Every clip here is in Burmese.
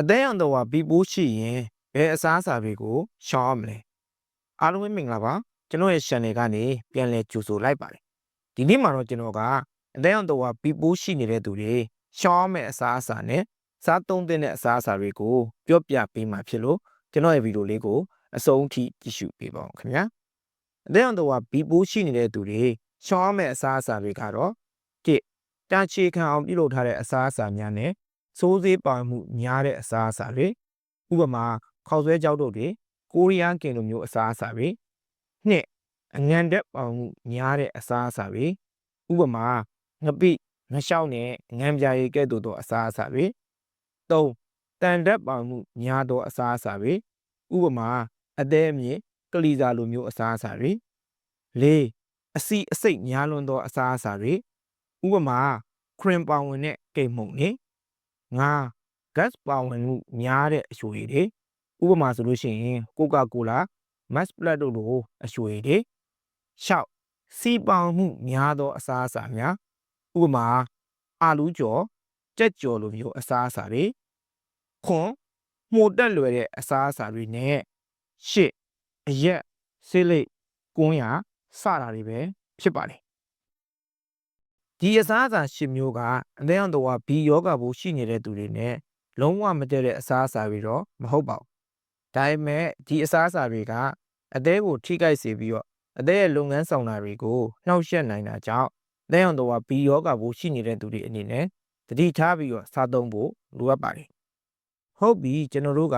အသက်ရောင်တော်ဟာဘီပိုးရှိရင်ဘယ်အစားအစာတွေကိုရှောင်ရမလဲအားလုံးပဲမင်္ဂလာပါကျွန်တော်ရဲ့ channel ကနေပြန်လည်ကြိုဆိုလိုက်ပါတယ်ဒီနေ့မှာတော့ကျွန်တော်ကအသက်ရောင်တော်ဟာဘီပိုးရှိနေတဲ့သူတွေရှောင်ရမယ့်အစားအစာနဲ့စားသုံးတဲ့အစားအစာတွေကိုပြောပြပေးမှာဖြစ်လို့ကျွန်တော်ရဲ့ဗီဒီယိုလေးကိုအဆုံးထိကြည့်ရှုပေးပါဦးခင်ဗျာအသက်ရောင်တော်ဟာဘီပိုးရှိနေတဲ့သူတွေရှောင်ရမယ့်အစားအစာတွေကတော့တစ်တာချေခံအောင်ပြုလုပ်ထားတဲ့အစားအစာများနဲ့ စိုးစေးပါမှုများတဲ့အစားအစာတွေဥပမာခောက်ဆွဲကြောက်တို့တွေကိုရီးယားကင်လိုမျိုးအစားအစာတွေနှစ်အငံတက်ပါမှုများတဲ့အစားအစာတွေဥပမာငပိငရှောက်နဲ့ငံပြာရည်ကဲ့သို့သောအစားအစာတွေသုံးတန်တက်ပါမှုများသောအစားအစာတွေဥပမာအသေးအမြင့်ကလီစာလိုမျိုးအစားအစာတွေလေးအစီအစိတ်များလွန်းသောအစားအစာတွေဥပမာခရင်ပါဝင်တဲ့ကိတ်မုံတွေ ငါ gas ပါဝင်မှုများတဲ့အရွေတွေဥပမာဆိုလို့ရှိရင်ကိုကာကိုလာ mass plat တို့လိုအရွေတွေရှောက်စီပောင်မှုများသောအစားအစာများဥပမာအာလူးကြော်ကြက်ကြော်လိုမျိုးအစားအစာတွေခွန်မှုတ်တက်လွယ်တဲ့အစားအစာတွေနဲ့ရှစ်အရက်ဆေးလိပ်ကွန်းရစတာတွေပဲဖြစ်ပါတယ် ဒီအစားအစာရှစ်မျိုးကအသက်အန္တရာယ်ဘီယောဂဘိုးရှိနေတဲ့သူတွေနဲ့လုံးဝမတည့်တဲ့အစားအစာတွေတော့မဟုတ်ပါဘူး။ဒါပေမဲ့ဒီအစားအစာတွေကအသေးကိုထိခိုက်စေပြီးတော့အသေးရဲ့လုပ်ငန်းဆောင်တာတွေကိုနှောက်ယှက်နိုင်တာကြောင့်အသက်အန္တရာယ်ဘီယောဂဘိုးရှိနေတဲ့သူတွေအနေနဲ့တတိထားပြီးတော့စားသုံးဖို့လိုအပ်ပါတယ်။ဟုတ်ပြီကျွန်တော်တို့က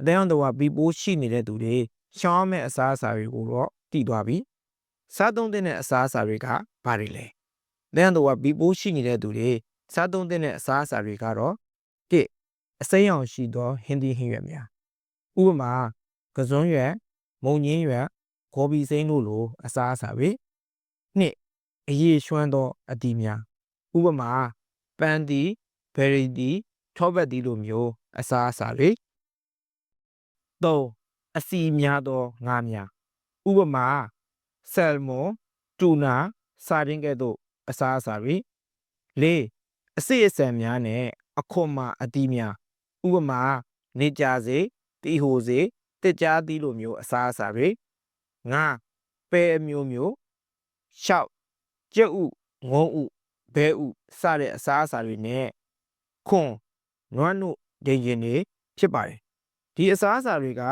အသက်အန္တရာယ်ဘီပိုးရှိနေတဲ့သူတွေရှောင်းမဲ့အစားအစာတွေကိုတော့တည်သွားပြီ။စားသုံးတဲ့အစားအစာတွေကဘာတွေလဲ။ လျှံတော်ကဘီပိုးရှိနေတဲ့သူတွေစားသုံးတဲ့အစားအစာတွေကတော့တစ်အစိမ်းရောင်ရှိသောဟင်းသီးဟင်းရွက်များဥပမာကစွန်းရွက်မုံညင်းရွက်ဂေါ်ဘီစိမ်းတို့လိုအစားအစာတွေနှစ်အရေးရွှမ်းသောအသီးများဥပမာပန်းသီးဘယ်ရီသီးထောပတ်သီးလိုမျိုးအစားအစာတွေသုံးအစီများသောငါးများဥပမာဆယ်မွန်တူနာစာရင်းကဲ့သို့ အစားအစာတွေလေးအစစ်အဆန်များနဲ့အခွန်မာအသီးများဥပမာနေကြစေတီဟိုစေတစ်ကြားသီးလိုမျိုးအစားအစာတွေငါပဲအမျိုးမျိုးရှောက်ကြက်ဥငုံဥဘဲဥစတဲ့အစားအစာတွေနဲ့ခွန်နွမ်းတို့ဒိန်ရင်တွေဖြစ်ပါတယ်ဒီအစားအစာတွေက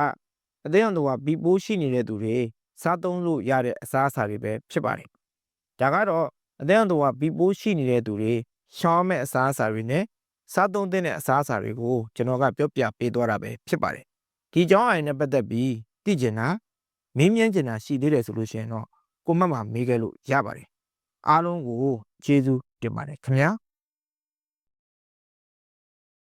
အသေးအောင်တော့ဘီပိုးရှိနေတဲ့သူတွေစားသုံးလို့ရတဲ့အစားအစာတွေပဲဖြစ်ပါတယ်ဒါကတော့ အသက်အန္တရာယ်ဘီပိုးရှိနေတဲ့သူတွေရှောင်းမဲ့အစားအစာတွေနဲ့စားသုံးတဲ့အစားအစာတွေကိုကျွန်တော်ကပြောပြပေးသွားတာပဲဖြစ်ပါတယ်ဒီကြောင်းအရင်နဲ့ပတ်သက်ပြီးသိကျင်တာမင်းမြန်းကျင်တာရှိသေးတယ်ဆိုလို့ရှိရင်တော့ကိုမတ်မှာမေးခဲ့လို့ရပါတယ်အားလုံးကိုကျေးဇူးတင်ပါတယ်ခင်ဗျာ